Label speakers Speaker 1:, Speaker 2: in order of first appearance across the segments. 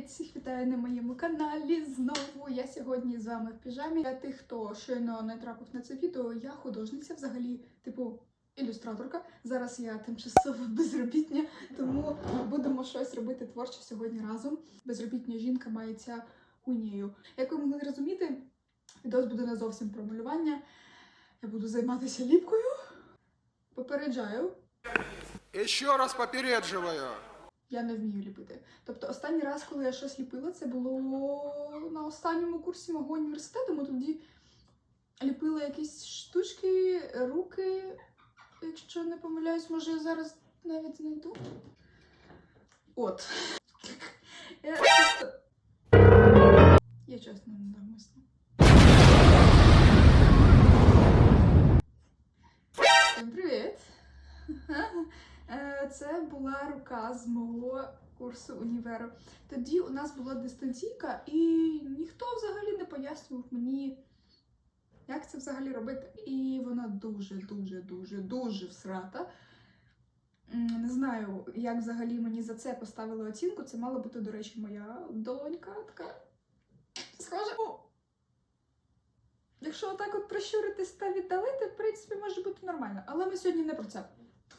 Speaker 1: Привіт! Вітаю на моєму каналі. Знову я сьогодні з вами в піжамі. Для тих, хто щойно не трапив на це відео, я художниця, взагалі, типу, ілюстраторка. Зараз я тимчасово безробітня, тому будемо щось робити творче сьогодні разом. Безробітня жінка мається хуйнею. Як ви могли зрозуміти, відео буде не зовсім про малювання. Я буду займатися ліпкою. Попереджаю,
Speaker 2: Еще раз попередживаю.
Speaker 1: Я не вмію ліпити. Тобто, останній раз, коли я щось ліпила, це було на останньому курсі мого університету. Ми тоді ліпила якісь штучки, руки. Якщо не помиляюсь, може я зараз навіть знайду. От. Я чесно не навмисно. Привіт! Е, Це була рука з мого курсу універу. Тоді у нас була дистанційка, і ніхто взагалі не пояснював мені, як це взагалі робити. І вона дуже, дуже, всрата. Не знаю, як взагалі мені за це поставили оцінку. Це мала бути, до речі, моя долонька така. Схожа. Якщо отак от прищуритись та віддалити, в принципі, може бути нормально. Але ми сьогодні не про це.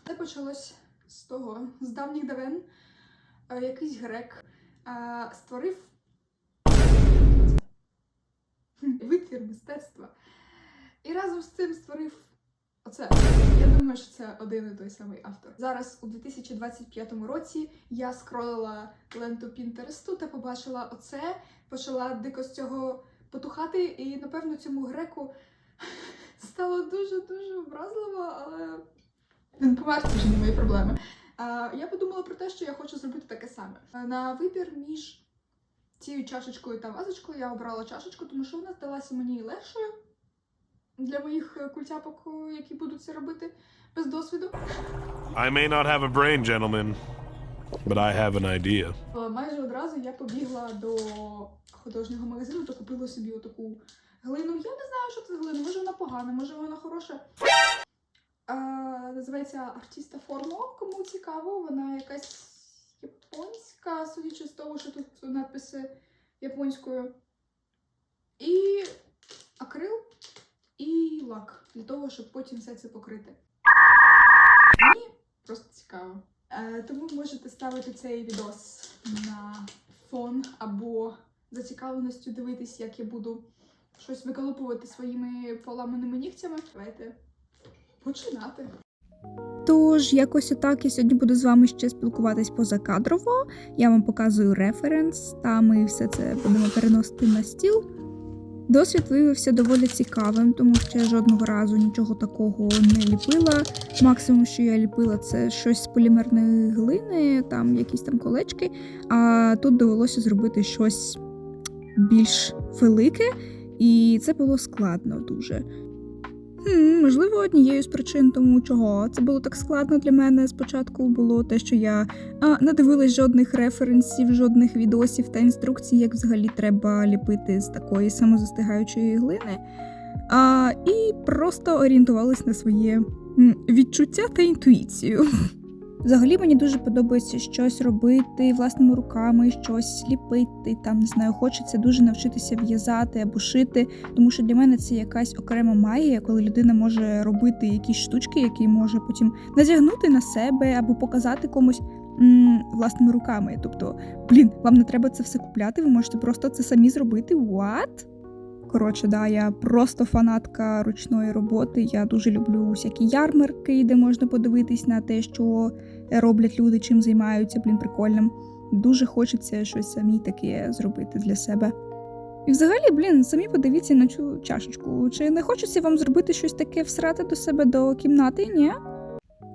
Speaker 1: Це почалось з того, з давніх давен. Е, Якийсь грек е, створив витвір мистецтва. І разом з цим створив оце. Я думаю, що це один і той самий автор. Зараз, у 2025 році, я скролила ленту Пінтересту та побачила оце, почала дико з цього потухати, і напевно цьому греку стало дуже-дуже образливо, але він помер, це вже не мої проблеми. Я подумала про те, що я хочу зробити таке саме. На вибір між цією чашечкою та вазочкою я обрала чашечку, тому що вона здалася мені легшою для моїх е, культяпок, е, які будуть це робити без досвіду.
Speaker 3: I may not have a brain, gentlemen, but I have an idea.
Speaker 1: Е, Майже одразу я побігла до художнього магазину та купила собі отаку глину. Я не знаю, що це глина. Може вона погана, може вона хороша. Називається Артіста Формо. Кому цікаво, вона якась японська, судячи з того, що тут надписи японською. І акрил, і лак для того, щоб потім все це покрити. Мені просто цікаво. Е, тому можете ставити цей відос на фон або за цікавленістю дивитись, як я буду щось виколупувати своїми поламаними нігтями. Давайте починати.
Speaker 4: Тож, якось отак я сьогодні буду з вами ще спілкуватись позакадрово. Я вам показую референс, та ми все це будемо переносити на стіл. Досвід виявився доволі цікавим, тому що я жодного разу нічого такого не ліпила. Максимум, що я ліпила, це щось з полімерної глини, там якісь там колечки. А тут довелося зробити щось більш велике, і це було складно дуже. Можливо, однією з причин тому, чого це було так складно для мене спочатку, було те, що я а, не дивилась жодних референсів, жодних відосів та інструкцій, як взагалі треба ліпити з такої самозастигаючої глини. А, і просто орієнтувалась на своє відчуття та інтуїцію. Взагалі мені дуже подобається щось робити власними руками, щось ліпити. Там не знаю, хочеться дуже навчитися в'язати або шити, тому що для мене це якась окрема магія, коли людина може робити якісь штучки, які може потім надягнути на себе або показати комусь м, власними руками. Тобто, блін, вам не треба це все купляти, ви можете просто це самі зробити. What? Коротше, да, я просто фанатка ручної роботи. Я дуже люблю всякі ярмарки, де можна подивитись на те, що роблять люди, чим займаються, блін, прикольним. Дуже хочеться щось самі таке зробити для себе. І взагалі, блін, самі подивіться на цю чашечку. Чи не хочеться вам зробити щось таке всрати до себе до кімнати? Ні?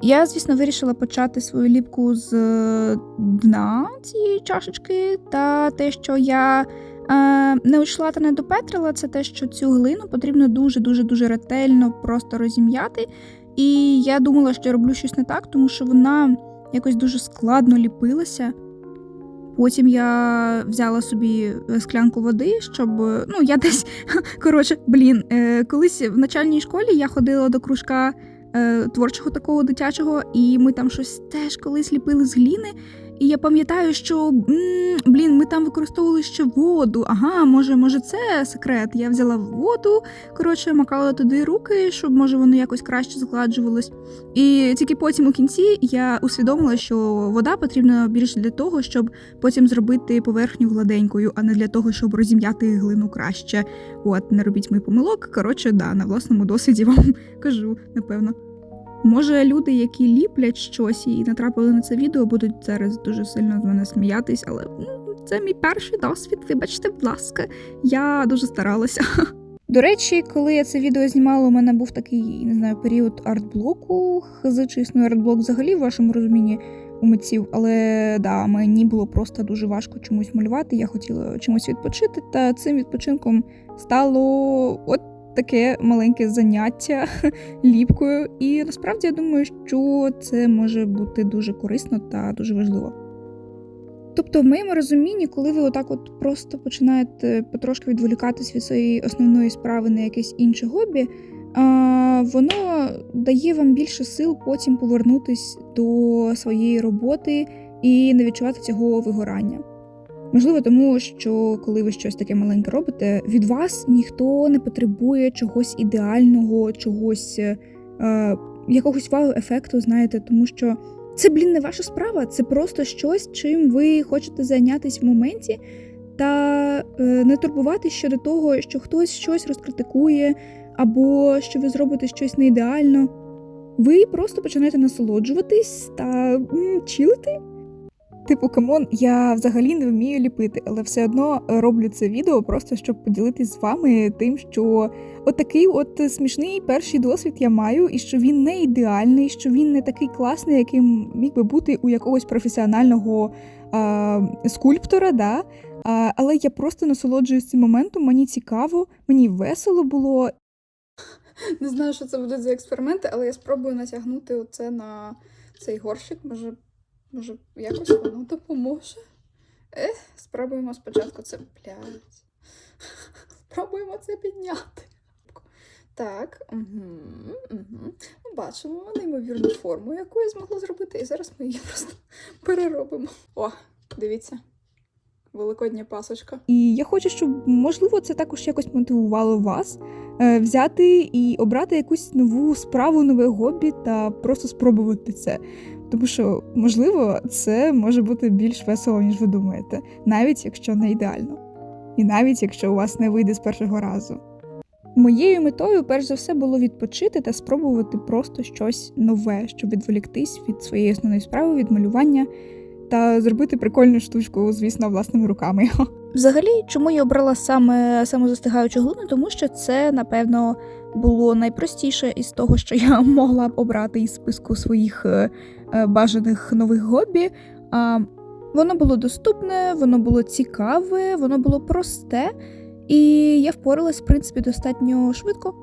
Speaker 4: Я, звісно, вирішила почати свою ліпку з е, дна цієї чашечки, та те, що я е, не допетрила, це те, що цю глину потрібно дуже-дуже дуже ретельно просто розім'яти. І я думала, що я роблю щось не так, тому що вона якось дуже складно ліпилася. Потім я взяла собі е, склянку води, щоб е, ну я десь коротше, блін, е, колись в начальній школі я ходила до кружка творчого такого дитячого, і ми там щось теж колись ліпили з гліни. І я пам'ятаю, що блін, ми там використовували ще воду. Ага, може, може, це секрет. Я взяла воду, коротше, макала туди руки, щоб може воно якось краще згладжувалось. І тільки потім у кінці я усвідомила, що вода потрібна більше для того, щоб потім зробити поверхню гладенькою, а не для того, щоб розім'яти глину краще. От, не робіть мій помилок. Коротше, да, на власному досвіді вам кажу, напевно. Може, люди, які ліплять щось і натрапили на це відео, будуть зараз дуже сильно з мене сміятись, але це мій перший досвід. Вибачте, будь ласка, я дуже старалася. До речі, коли я це відео знімала, у мене був такий, не знаю, період артблоку. Хз, чи існує артблок взагалі в вашому розумінні у митців, але да, мені було просто дуже важко чомусь малювати. Я хотіла чомусь відпочити, та цим відпочинком стало от таке маленьке заняття ліпкою. І насправді я думаю, що це може бути дуже корисно та дуже важливо. Тобто, в моєму розумінні, коли ви отак от просто починаєте потрошки відволікатись від своєї основної справи на якесь інше хобі, воно дає вам більше сил потім повернутись до своєї роботи і не відчувати цього вигорання. Можливо, тому що коли ви щось таке маленьке робите, від вас ніхто не потребує чогось ідеального, чогось е, якогось вау-ефекту, знаєте, тому що це, блін, не ваша справа, це просто щось, чим ви хочете зайнятися в моменті, та е, не турбувати щодо того, що хтось щось розкритикує, або що ви зробите щось не ідеально. Ви просто починаєте насолоджуватись та м, чилити. Типу, камон, я взагалі не вмію ліпити, але все одно роблю це відео просто щоб поділитись з вами тим, що отакий от смішний перший досвід я маю, і що він не ідеальний, що він не такий класний, яким міг би бути у якогось професіонального а, скульптора. Да? А, але я просто насолоджуюсь цим моментом, мені цікаво, мені весело було.
Speaker 1: Не знаю, що це будуть за експерименти, але я спробую натягнути оце на цей горщик. Може, може якось воно допоможе. Ех, спробуємо спочатку це. Блядь. Спробуємо це підняти. Так, угу, угу. Бачимо неймовірну форму, яку я змогла зробити, і зараз ми її просто переробимо. О, дивіться. Великодня пасочка.
Speaker 4: І я хочу, щоб можливо це також якось мотивувало вас е, взяти і обрати якусь нову справу, нове хобі та просто спробувати це. Тому що, можливо, це може бути більш весело, ніж ви думаєте, навіть якщо не ідеально. І навіть якщо у вас не вийде з першого разу. Моєю метою, перш за все, було відпочити та спробувати просто щось нове, щоб відволіктись від своєї основної справи, від малювання та зробити прикольну штучку, звісно, власними руками. Взагалі, чому я обрала саме самозастигаючу глину? Тому що це, напевно, було найпростіше із того, що я могла б обрати із списку своїх е, е, бажаних нових хобі. А, воно було доступне, воно було цікаве, воно було просте, і я впоралась, в принципі, достатньо швидко.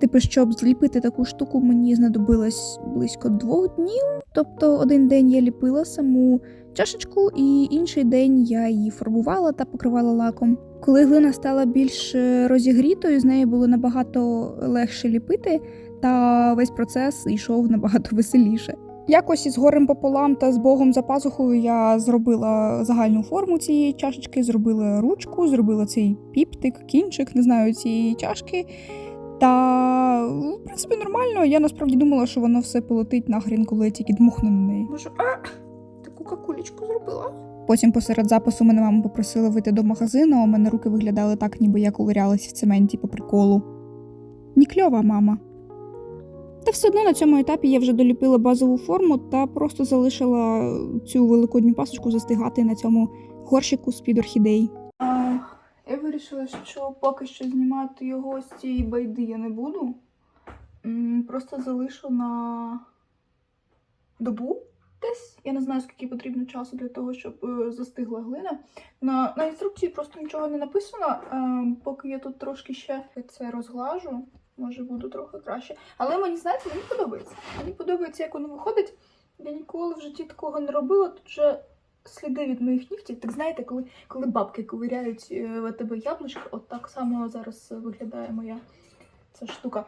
Speaker 4: Типу, щоб зліпити таку штуку, мені знадобилось близько двох днів. Тобто, один день я ліпила саму чашечку, і інший день я її фарбувала та покривала лаком. Коли глина стала більш е, розігрітою, з нею було набагато легше ліпити, та весь процес йшов набагато веселіше. Якось із горем пополам та з Богом за пазухою я зробила загальну форму цієї чашечки, зробила ручку, зробила цей піптик, кінчик, не знаю, цієї чашки. Та, в принципі, нормально. Я насправді думала, що воно все полетить нахрін, коли я тільки дмухну на неї.
Speaker 1: Може, а, таку какулечку зробила.
Speaker 4: Потім посеред запису мене мама попросила вийти до магазину, а у мене руки виглядали так, ніби я ковирялась в цементі по приколу. Ні кльова, мама. Та все одно на цьому етапі я вже доліпила базову форму та просто залишила цю великодню пасочку застигати на цьому горщику з-під орхідей.
Speaker 1: Вирішила, що поки що знімати його з цієї байди я не буду. Просто залишу на добу десь. Я не знаю, скільки потрібно часу для того, щоб е, застигла глина. На, на інструкції просто нічого не написано. Е, поки я тут трошки ще це розглажу, може буду трохи краще. Але мені знаєте, мені подобається. Мені подобається, як воно виходить. Я ніколи в житті такого не робила. Тут вже сліди від моїх нігтів. Так знаєте, коли, коли бабки ковиряють е, в тебе яблучко, от так само зараз виглядає моя ця штука.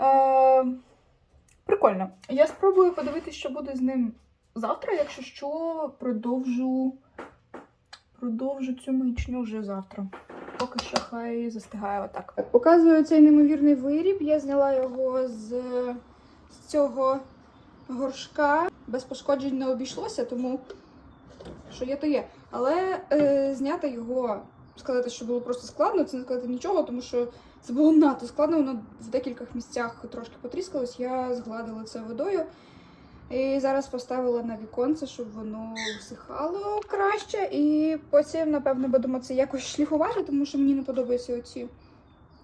Speaker 1: Е, прикольно. Я спробую подивитися, що буде з ним завтра, якщо що, продовжу. Продовжу цю маячню вже завтра. Поки що хай застигає отак. Показую цей неймовірний виріб. Я зняла його з, з цього горшка. Без пошкоджень не обійшлося, тому що є, то є. Але е, зняти його, сказати, що було просто складно, це не сказати нічого, тому що це було надто складно, воно в декількох місцях трошки потріскалось. Я згладила це водою. І зараз поставила на віконце, щоб воно всихало краще. І потім, напевно, будемо це якось шліфувати, тому що мені не подобаються оці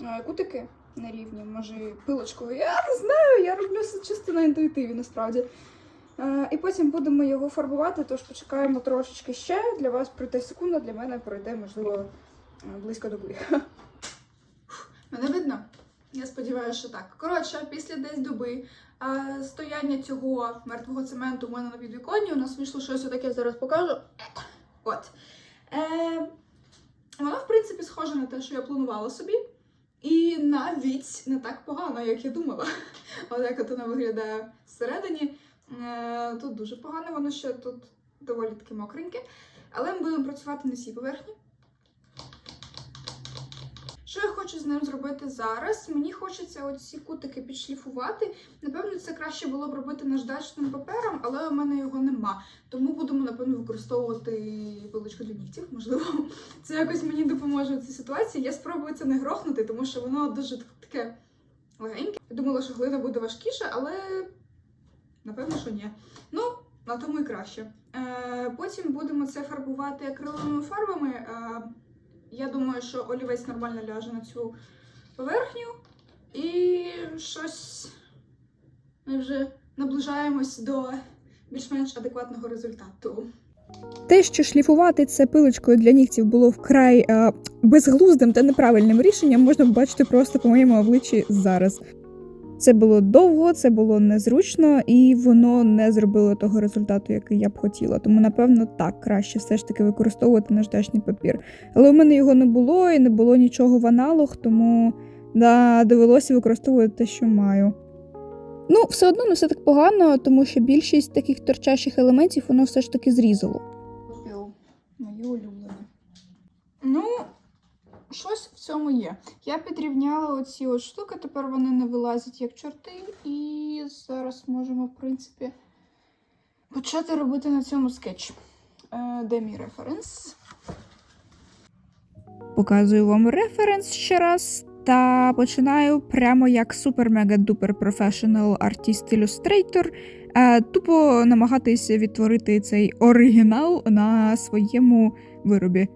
Speaker 1: е, кутики на рівні, може, пилочкою. Я не знаю, я роблю все чисто на інтуїтиві, насправді. Е, І потім будемо його фарбувати, тож почекаємо трошечки ще. Для вас пройде секунда, для мене пройде, можливо, е, близько доби. Мене видно? Я сподіваюся, що так. Коротше, після десь доби е, стояння цього мертвого цементу у мене на підвіконні, у нас вийшло щось отаке, зараз покажу. От. Е, воно, в принципі, схоже на те, що я планувала собі. І навіть не так погано, як я думала. Отак от воно виглядає всередині. Е, Тут дуже погано, воно ще тут доволі таки мокреньке. Але ми будемо працювати на цій поверхні. Що я хочу з ним зробити зараз? Мені хочеться оці кутики підшліфувати. Напевно, це краще було б робити наждачним папером, але у мене його нема. Тому будемо, напевно, використовувати пилочку для нігтів. Можливо, це якось мені допоможе в цій ситуації. Я спробую це не грохнути, тому що воно дуже таке легеньке. Я думала, що глина буде важкіше, але напевно, що ні. Ну, на тому і краще. Е, потім будемо це фарбувати акриловими фарбами. Е, я думаю, що олівець нормально ляже на цю поверхню. І щось ми вже наближаємось до більш-менш адекватного результату.
Speaker 4: Те, що шліфувати це пилочкою для нігтів було вкрай е, безглуздим та неправильним рішенням, можна побачити просто по моєму обличчі зараз. Це було довго, це було незручно, і воно не зробило того результату, який я б хотіла. Тому, напевно, так краще все ж таки використовувати наждачний папір. Але у мене його не було і не було нічого в аналог, тому да, довелося використовувати те, що маю. Ну, все одно не все так погано, тому що більшість таких торчащих елементів воно все ж таки зрізало.
Speaker 1: Піл. Мої улюблені. Ну, щось в цьому є. Я підрівняла оці от штуки, тепер вони не вилазять як чорти. І зараз можемо, в принципі, почати робити на цьому скетч. Е, де мій референс?
Speaker 4: Показую вам референс ще раз. Та починаю прямо як супер-мега-дупер професіонал артист ілюстрейтор е, тупо намагатися відтворити цей оригінал на своєму виробі.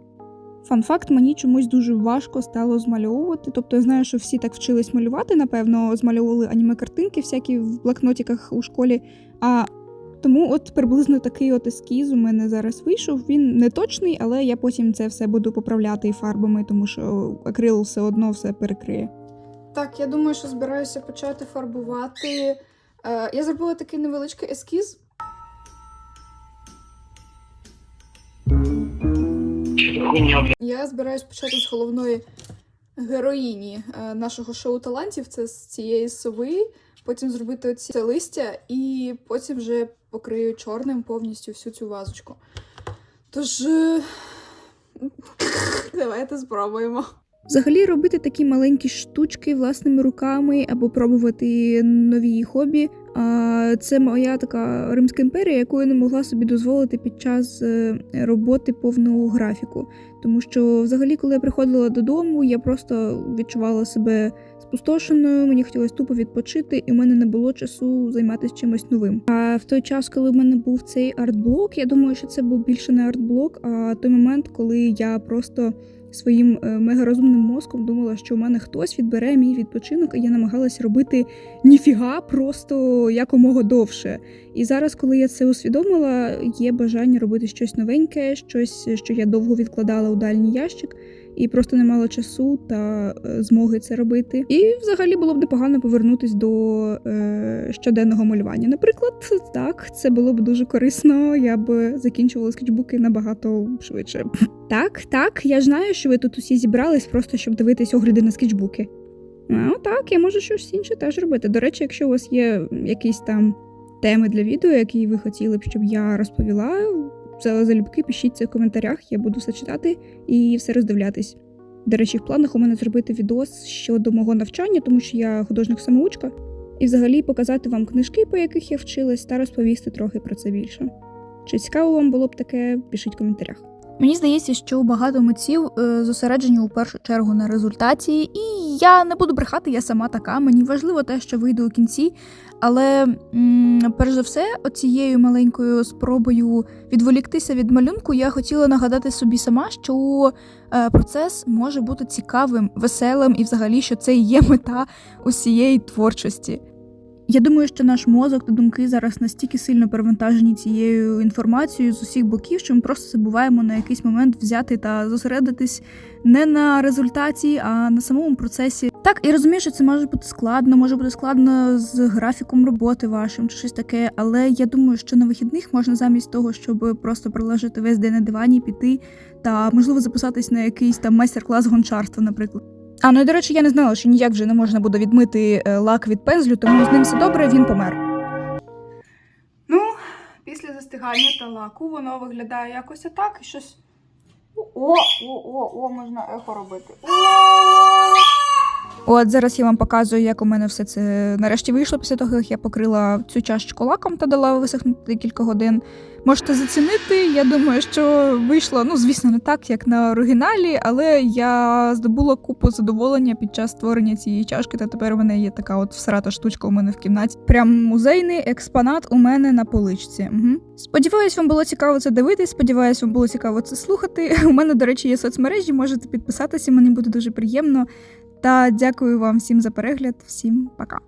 Speaker 4: Фан-факт, мені чомусь дуже важко стало змальовувати. Тобто я знаю, що всі так вчились малювати, напевно, змальовували аніме-картинки всякі в блокнотиках у школі. А тому от приблизно такий от ескіз у мене зараз вийшов. Він не точний, але я потім це все буду поправляти і фарбами, тому що акрил все одно все перекриє.
Speaker 1: Так, я думаю, що збираюся почати фарбувати. Е, я зробила такий невеличкий ескіз. Я збираюсь почати з головної героїні е, нашого шоу талантів. Це з цієї сови. Потім зробити оці це листя, і потім вже покрию чорним повністю всю цю вазочку. Тож, е, давайте спробуємо.
Speaker 4: Взагалі робити такі маленькі штучки власними руками або пробувати нові хобі. А це моя така Римська імперія, яку я не могла собі дозволити під час е, роботи повного графіку. Тому що, взагалі, коли я приходила додому, я просто відчувала себе спустошеною, мені хотілося тупо відпочити, і в мене не було часу займатися чимось новим. А в той час, коли в мене був цей артблок, я думаю, що це був більше не артблок, а той момент, коли я просто своїм е, мегарозумним мозком думала, що в мене хтось відбере мій відпочинок, і я намагалася робити ніфіга просто якомога довше. І зараз, коли я це усвідомила, є бажання робити щось новеньке, щось, що я довго відкладала у дальній ящик. І просто не мала часу та е, змоги це робити. І взагалі було б непогано повернутись до е, щоденного малювання. Наприклад, так, це було б дуже корисно. Я б закінчувала скетчбуки набагато швидше. Так, так, я ж знаю, що ви тут усі зібрались просто щоб дивитись огляди на скетчбуки. Ну так, я можу щось інше теж робити. До речі, якщо у вас є якийсь там теми для відео, які ви хотіли б, щоб я розповіла, залюбки пишіть це в коментарях, я буду все читати і все роздивлятись. До речі, в планах у мене зробити відос щодо мого навчання, тому що я художник-самоучка, і взагалі показати вам книжки, по яких я вчилась, та розповісти трохи про це більше. Чи цікаво вам було б таке, пишіть в коментарях. Мені здається, що багато митців е, зосереджені у першу чергу на результаті, і я не буду брехати, я сама така. Мені важливо те, що вийде у кінці. Але м, перш за все, оцією маленькою спробою відволіктися від малюнку, я хотіла нагадати собі сама, що е, процес може бути цікавим, веселим і взагалі, що це і є мета усієї творчості. Я думаю, що наш мозок та думки зараз настільки сильно перевантажені цією інформацією з усіх боків, що ми просто забуваємо на якийсь момент взяти та зосередитись не на результаті, а на самому процесі. Так, і розумію, що це може бути складно, може бути складно з графіком роботи вашим чи щось таке, але я думаю, що на вихідних можна замість того, щоб просто пролежати весь день на дивані, піти та можливо записатись на якийсь там майстер-клас гончарства, наприклад. А ну і до речі, я не знала, що ніяк вже не можна буде відмити е, лак від пензлю, тому з ним все добре, він помер.
Speaker 1: Ну, після застигання та лаку воно виглядає якось отак і щось. О, о, о, о, можна ехо робити.
Speaker 4: От зараз я вам показую, як у мене все це нарешті вийшло після того, як я покрила цю чашечку лаком та дала висохнути декілька годин. Можете зацінити. Я думаю, що вийшло, ну звісно, не так, як на оригіналі, але я здобула купу задоволення під час створення цієї чашки. Та тепер у мене є така от всрата штучка у мене в кімнаті. Прям музейний експонат у мене на поличці. Угу. Сподіваюсь, вам було цікаво це дивитись. Сподіваюсь, вам було цікаво це слухати. У мене, до речі, є соцмережі. Можете підписатися, мені буде дуже приємно. Та дякую вам всім за перегляд. Всім пока.